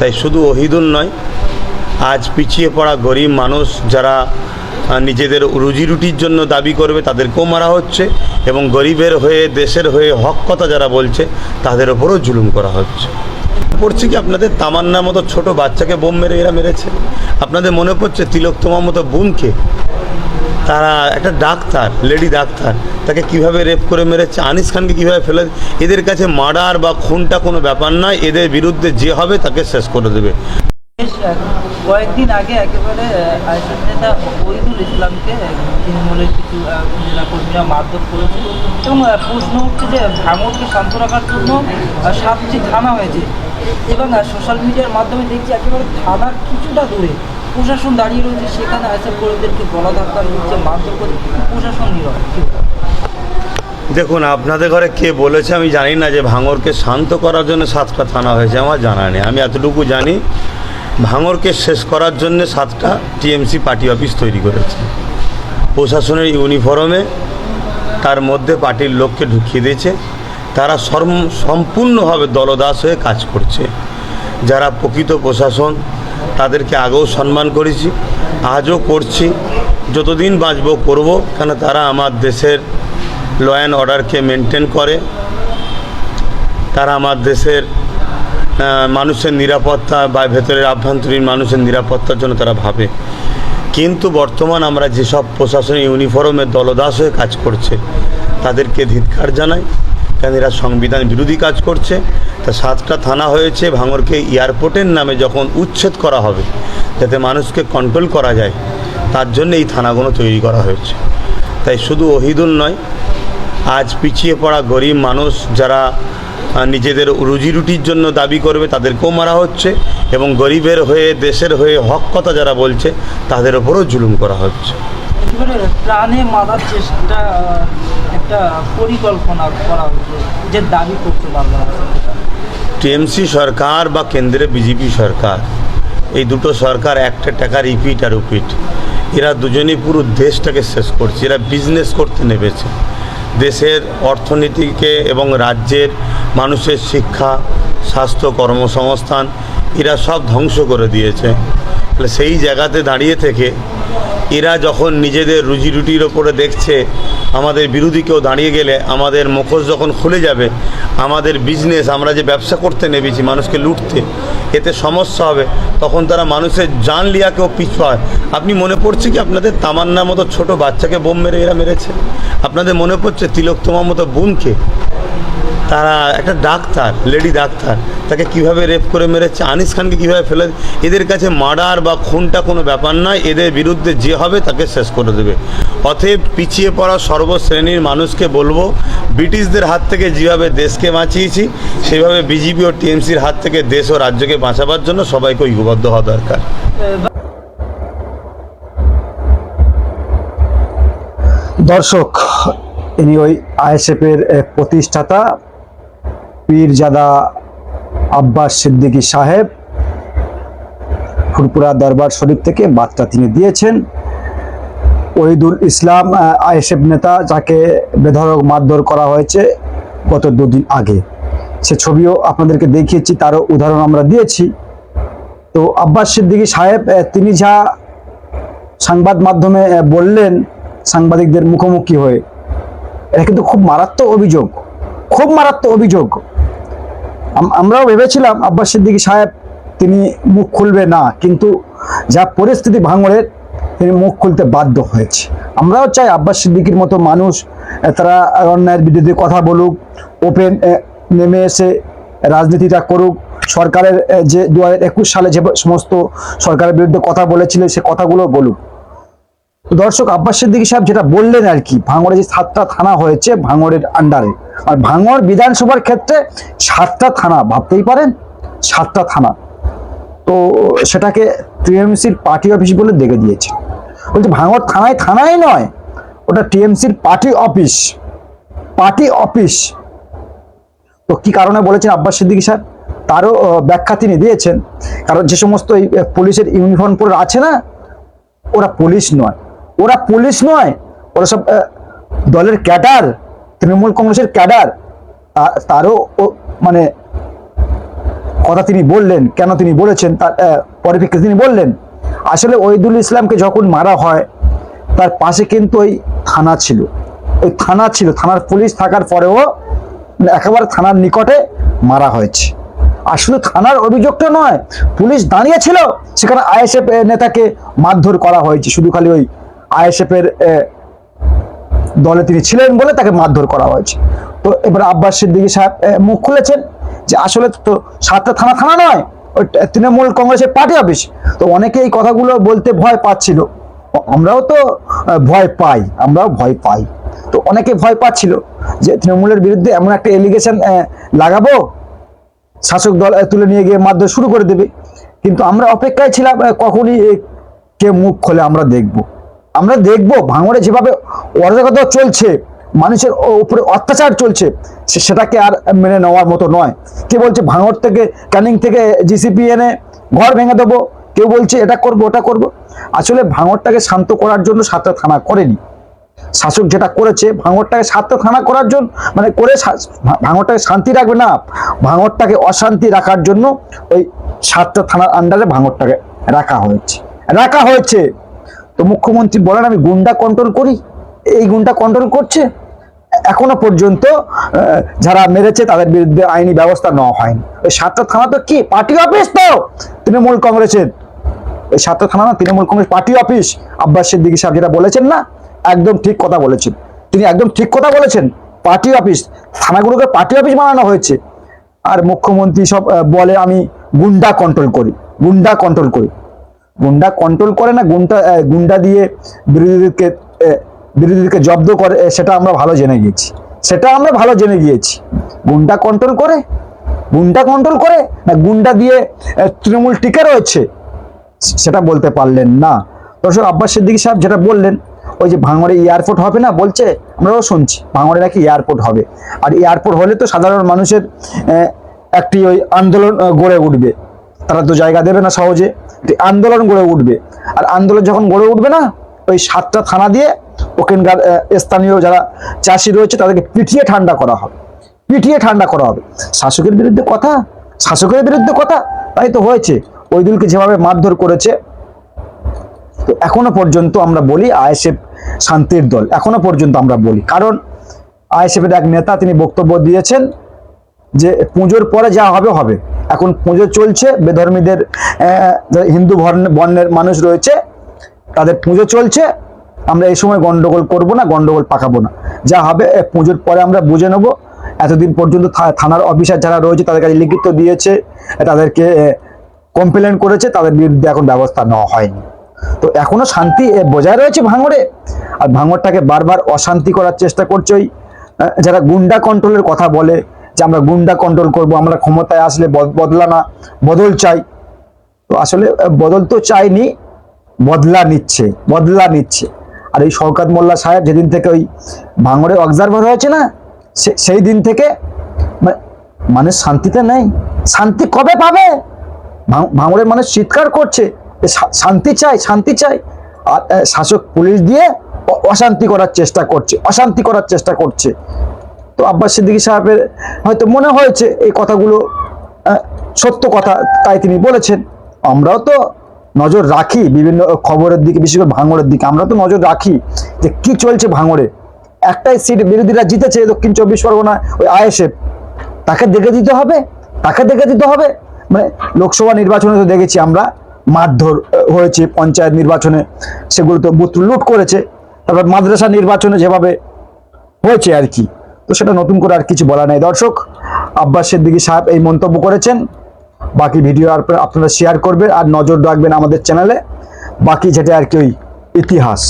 তাই শুধু ওহিদুল নয়, আজ পিছিয়ে পড়া গরিব মানুষ যারা নিজেদের রুজি রুটির জন্য দাবি করবে তাদেরকেও মারা হচ্ছে এবং গরিবের হয়ে, দেশের হয়ে হক কথা যারা বলছে তাদের ওপরও জুলুম করা হচ্ছে। পড়ছে কি আপনাদের তামান্নার মতো ছোট বাচ্চাকে বোম মেরে এরা মেরেছে? আপনাদের মনে পড়ছে তিলক তোমার মতো বোনকে তারা একটা ডাক্তার, লেডি ডাক্তার, তাকে কীভাবে রেপ করে মেরেছে, আনিস খানকে কীভাবে ফেলে, এদের কাছে মার্ডার বা খুনটা কোনো ব্যাপার নয়, এদের বিরুদ্ধে যে হবে তাকে শেষ করে দেবে। কয়েকদিন আগে একেবারে আইসিএস নেতা ওহিদুল ইসলামকে তৃণমূলের কিছু নেতা কর্মীরা মারধর করেছে এবং প্রশ্ন হচ্ছে যে ভাঙরকে শান্ত রাখার জন্য সাতটি থানা হয়েছে এবং সোশ্যাল মিডিয়ার মাধ্যমে দেখছি একেবারে থানার কিছুটা দূরে প্রশাসন দাঁড়িয়ে রয়েছে, সেখানে আইসিএফ কর্মীদেরকে গলা ধাক্কা দিচ্ছে মারধর কিন্তু প্রশাসন নীরব। দেখুন, আপনাদের ঘরে কে বলেছে আমি জানি না যে ভাঙরকে শান্ত করার জন্য সাতটা থানা হয়েছে, আমার জানা নেই। আমি এতটুকু জানি, ভাঙরকে শেষ করার জন্য সাতটা টিএমসি পার্টি অফিস তৈরি করেছে। প্রশাসনের ইউনিফর্মে তার মধ্যে পার্টির লোককে ঢুকিয়ে দিয়েছে। তারা সম্পূর্ণভাবে দলদাস হয়ে কাজ করছে। যারা প্রকৃত প্রশাসন তাদেরকে আগেও সম্মান করেছি, আজও করছি। যতদিন বাঁচব করব, কেন তারা আমার দেশের ল অ্যান্ড অর্ডারকে মেনটেন করে। তারা আমার দেশের মানুষের নিরাপত্তা বা ভেতরের আভ্যন্তরীণ মানুষের নিরাপত্তার জন্য তারা ভাবে। কিন্তু বর্তমান আমরা যেসব প্রশাসনিক ইউনিফর্মে দলদাস হয়ে কাজ করছে, তাদেরকে ধিৎকার জানাই। কারণ এরা সংবিধান বিরোধী কাজ করছে। তা সাতটা থানা হয়েছে, ভাঙরকে এয়ারপোর্টের নামে যখন উচ্ছেদ করা হবে, যাতে মানুষকে কন্ট্রোল করা যায়, তার জন্য এই থানাগুলো তৈরি করা হয়েছে। তাই শুধু ওহিদুল নয়, আজ পিছিয়ে পড়া গরিব মানুষ যারা নিজেদের রুজি রুটির জন্য দাবি করবে, তাদেরকেও মারা হচ্ছে এবং গরিবের হয়ে, দেশের হয়ে হক কথা যারা বলছে, তাদের ওপরও জুলুম করা হচ্ছে। প্রাণে মারার চেষ্টা একটা পরিকল্পনা করা যে দাবি বাংলা টিএমসি সরকার বা কেন্দ্রে বিজেপি সরকার, এই দুটো সরকার একটা টাকা রিপিট আর রিপিট এরা দুজনেই পুরো দেশটাকে শেষ করছে, এরা বিজনেস করতে নেমেছে। দেশের অর্থনীতিকে এবং রাজ্যের মানুষের শিক্ষা, স্বাস্থ্য, কর্মসংস্থান, এরা সব ধ্বংস করে দিয়েছে। তাহলে সেই জায়গাতে দাঁড়িয়ে থেকে এরা যখন নিজেদের রুজি রুটির ওপরে দেখছে, আমাদের বিরোধী কেউ দাঁড়িয়ে গেলে আমাদের মুখোশ যখন খুলে যাবে, আমাদের বিজনেস আমরা যে ব্যবসা করতে নেমেছি, মানুষকে লুটতে, এতে সমস্যা হবে, তখন তারা মানুষের জান লিয়াকেও পিছু হয়। আপনি মনে পড়ছে কি আপনাদের তামান্নার মতো ছোট বাচ্চাকে বোম মেরে এরা মেরেছে? আপনাদের মনে পড়ছে তিলক তোমার মতো বোনকে? তারা একটা ডাক্তার লেডি ডাক্তার, তাকে কীভাবে রেপ করে মেরেছে, আনিস খানকে কীভাবে ফেলে এদের কাছে মার্ডার বা খুনটা কোনো ব্যাপার নয়, এদের বিরুদ্ধে যে হবে তাকে শেষ করে দেবে। অতএব পিছিয়ে পড়া সর্বশ্রেণীর মানুষকে বলব, ব্রিটিশদের হাত থেকে যেভাবে দেশকে বাঁচিয়েছি, সেভাবে বিজেপি ও টিএমসির হাত থেকে দেশ ও রাজ্যকে বাঁচাবার জন্য সবাইকে ঐক্যবদ্ধ হওয়া দরকার। দর্শক ইনি ওই আইএসএফের প্রতিষ্ঠাতা পীরজাদা আব্বাস সিদ্দিকী সাহেব ফুরপুরা দরবার শরীফ থেকে বার্তা তিনি দিয়েছেন। ওহিদুল ইসলাম আইএসএফ নেতা যাকে বেধড়ক মারধর করা হয়েছে গত দুদিন আগে। সে ছবিও আপনাদেরকে দেখিয়েছি, তারও উদাহরণ আমরা দিয়েছি। তো আব্বাস সিদ্দিকী সাহেব তিনি যা সংবাদ মাধ্যমে বললেন সাংবাদিকদের মুখোমুখি হয়ে, এটা কিন্তু খুব মারাত্মক অভিযোগ, খুব মারাত্মক অভিযোগ। আমরাও ভেবেছিলাম, আব্বাস সিদ্দিকী সাহেব তিনি মুখ খুলবে না, কিন্তু যা পরিস্থিতি ভাঙড়ের তিনি মুখ খুলতে বাধ্য হয়েছে। আমরাও চাই আব্বাস সিদ্দিকীর মতো মানুষ তারা অন্যায়ের বিরুদ্ধে কথা বলুক, ওপেন নেমে এসে রাজনীতিটা করুক। সরকারের যে দু একুশ সালে যে সমস্ত সরকারের বিরুদ্ধে কথা বলেছিল, সে কথাগুলো বলুক। দর্শক, আব্বাস সিদ্দিকী সাহেব যেটা বললেন আর কি, ভাঙড়ে যে সাতটা থানা হয়েছে, ভাঙড়ের আন্ডারে আর ভাঙড় বিধানসভার ক্ষেত্রে সাতটা থানা ভাবতেই পারেন সাতটা থানা। তো সেটাকে টিএমসির পার্টি অফিস বলে দেখে দিয়েছে। বলছে ভাঙড় থানায় থানাই নয় ওটা টিএমসির পার্টি অফিস পার্টি অফিস। তো কি কারণে বলেছেন আব্বাস সিদ্দিকী স্যার? তারও ব্যাখ্যা তিনি দিয়েছেন। কারণ যে সমস্ত এই, পুলিশের ইউনিফর্ম পরে আছে না ওরা পুলিশ নয়। ওরা পুলিশ নয় ওরা সব দলের ক্যাডার। তৃণমূল কংগ্রেসের ক্যাডার তারও মানে কথা তিনি বললেন, কেন তিনি বলেছেন, তার পরিপ্রেক্ষিতে তিনি বললেন, আসলে ওইদুল ইসলামকে যখন মারা হয়, তার পাশে কিন্তু ওই থানা ছিল। ওই থানা ছিল, থানার পুলিশ থাকার পরেও একেবারে থানার নিকটে মারা হয়েছে। আর শুধু থানার অভিযোগটা নয়, পুলিশ দাঁড়িয়েছিল, সেখানে আইএসএফ নেতাকে মারধর করা হয়েছে। শুধু খালি ওই আইএসএফ এর দলে তিনি ছিলেন বলে তাকে মারধর করা হয়েছে। তো এবার আব্বাস সিদ্দিকী সাহেব মুখ খুলেছেন যে আসলে তো সাতটা থানা থানা নয়, ওই তৃণমূল কংগ্রেসের পার্টি অফিস। তো অনেকে এই কথাগুলো বলতে ভয় পাচ্ছিল। আমরাও তো ভয় পাই, আমরাও ভয় পাই। তো অনেকে ভয় পাচ্ছিল যে তৃণমূলের বিরুদ্ধে এমন একটা এলিগেশন লাগাবো, শাসক দল তুলে নিয়ে গিয়ে মারধর শুরু করে দেবে। কিন্তু আমরা অপেক্ষায় ছিলাম কখনই কে মুখ খোলে আমরা দেখব। আমরা দেখব ভাঙড়ে যেভাবে অরাজকতা চলছে, মানুষের উপরে অত্যাচার চলছে সেটাকে আর মেনে নেওয়ার মতো নয়। কে বলছে ভাঙড় থেকে, ক্যানিং থেকে জিসিপি এনে ঘর ভেঙে দেবো? কেউ বলছে এটা করব, ওটা করব? আসলে ভাঙড়টাকে শান্ত করার জন্য সাতটা থানা করেনি। শাসক যেটা করেছে ভাঙরটাকে থানা করার জন্য মানে করে ভাঙরটাকে শান্তি রাখবে না। ভাঙরটাকে অশান্তি রাখার জন্য ওই সাতটা থানার আন্ডারে ভাঙরটাকে রাখা হয়েছে। রাখা হয়েছে। তো মুখ্যমন্ত্রী বলেন, আমি গুন্ডা কন্ট্রোল করি। এই গুন্ডা কন্ট্রোল করছে। এখনও পর্যন্ত যারা মেরেছে তাদের বিরুদ্ধে আইনি ব্যবস্থা নেওয়া হয়নি। ওই সাতটা থানা তো কি? পার্টি অফিস তো? তৃণমূল কংগ্রেসের। ওই সাতটা থানা না? তৃণমূল কংগ্রেস পার্টি অফিস আব্বাস সিদ্দিকী সাহেব যেটা বলেছেন না? একদম ঠিক কথা বলেছেন। তিনি একদম ঠিক কথা বলেছেন। পার্টি অফিস থানাগুলোকে পার্টি অফিস বানানো হয়েছে। আর মুখ্যমন্ত্রী সব বলে, আমি গুন্ডা কন্ট্রোল করি। গুন্ডা কন্ট্রোল করি। গুন্ডা কন্ট্রোল করে না, গুন্ডা গুন্ডা দিয়ে বিরোধীদেরকে বিরোধীদেরকে জব্দ করে সেটা আমরা ভালো জেনে গিয়েছি। সেটা আমরা ভালো জেনে গিয়েছি। গুন্ডা কন্ট্রোল করে? গুন্ডা কন্ট্রোল করে? না গুন্ডা দিয়ে তৃণমূল টিকে রয়েছে? সেটা বলতে পারলেন না। দর্শক, আব্বাস সিদ্দিকী সাহেব যেটা বললেন, ওই যে ভাঙড়ে এয়ারপোর্ট হবে না বলছে? আমরাও শুনছি, ভাঙড়ে নাকি এয়ারপোর্ট হবে। আর এয়ারপোর্ট হলে তো সাধারণ মানুষের একটি ওই আন্দোলন গড়ে উঠবে। তারা তো জায়গা দেবে না সহজে। আন্দোলন গড়ে উঠবে। আর আন্দোলন যখন গড়ে উঠবে না, ওই সাতটা থানা দিয়ে ওখানকার স্থানীয় যারা চাষি রয়েছে, তাদেরকে পিটিয়ে ঠান্ডা করা হবে। পিটিয়ে ঠান্ডা করা হবে। শাসকের বিরুদ্ধে কথা, শাসকের বিরুদ্ধে কথা, তাই তো হয়েছে। ওই ওইদুলকে যেভাবে মারধর করেছে, তো এখনও পর্যন্ত আমরা বলি আইএসএফ শান্তির দল, এখনও পর্যন্ত আমরা বলি। কারণ আইএসএফের এক নেতা তিনি বক্তব্য দিয়েছেন যে পুজোর পরে যা হবে হবে। এখন পুজো চলছে, বেধর্মীদের হিন্দু বর্ণ- বর্ণের মানুষ রয়েছে, তাদের পুজো চলছে। আমরা এই সময় গন্ডগোল করব না, গন্ডগোল পাকাবো না। যা হবে পুজোর পরে আমরা বুঝে নেব। এতদিন পর্যন্ত থানার অফিসার যারা রয়েছে, তাদের কাছে লিখিত দিয়েছে তাদেরকে কমপ্লেন করেছে, তাদের বিরুদ্ধে এখন ব্যবস্থা নেওয়া হয়নি। তো এখনও শান্তি বজায় রয়েছে ভাঙড়ে। আর ভাঙড়টাকে বারবার অশান্তি করার চেষ্টা করছে ওই যারা গুন্ডা কন্ট্রোলের কথা বলে যে আমরা গুন্ডা কন্ট্রোল করব, আমরা ক্ষমতায় আসলে বদ- বদলা না বদল চাই। তো আসলে বদল তো চাইনি, বদলা নিচ্ছে বদলা নিচ্ছে। আর এই শওকাত মোল্লা সাহেব যেদিন থেকে ওই ভাঙড়ে অবজারভার হয়েছে না সেই দিন থেকে মানে মানুষ শান্তিতে নেই। শান্তি কবে পাবে? ভাঙ- ভাঙড়ের মানুষ চিৎকার করছে শান্তি চাই শান্তি চাই। আর শাসক পুলিশ দিয়ে অশান্তি করার চেষ্টা করছে, অশান্তি করার চেষ্টা করছে। তো আব্বাস সিদ্দিকী সাহেবের হয়তো মনে হয়েছে এই কথাগুলো সত্য কথা তাই তিনি বলেছেন। আমরাও তো নজর রাখি বিভিন্ন খবরের দিকে, বিশেষ করে ভাঙড়ের দিকে। আমরা তো নজর রাখি যে কি চলছে ভাঙড়ে। একটাই সিট বিরোধীরা জিতেছে দক্ষিণ চব্বিশ পরগনায়, ওই আইএসএফ। তাকে দেখে দিতে হবে, তাকে দেখে দিতে হবে। মানে লোকসভা নির্বাচনে তো দেখেছি আমরা মারধর হয়েছে পঞ্চায়েত নির্বাচনে। সেগুলো তো বুথ লুট করেছে। তারপর মাদ্রাসা নির্বাচনে যেভাবে হয়েছে আর কি। তো সেটা নতুন করে আর কিছু বলা নেই। দর্শক, আব্বাস সিদ্দিকী সাহেব এই মন্তব্য করেছেন। বাকি ভিডিও আর আপনারা শেয়ার করবেন আর নজর রাখবেন আমাদের চ্যানেলে বাকি যেটা আর কি ওই ইতিহাস।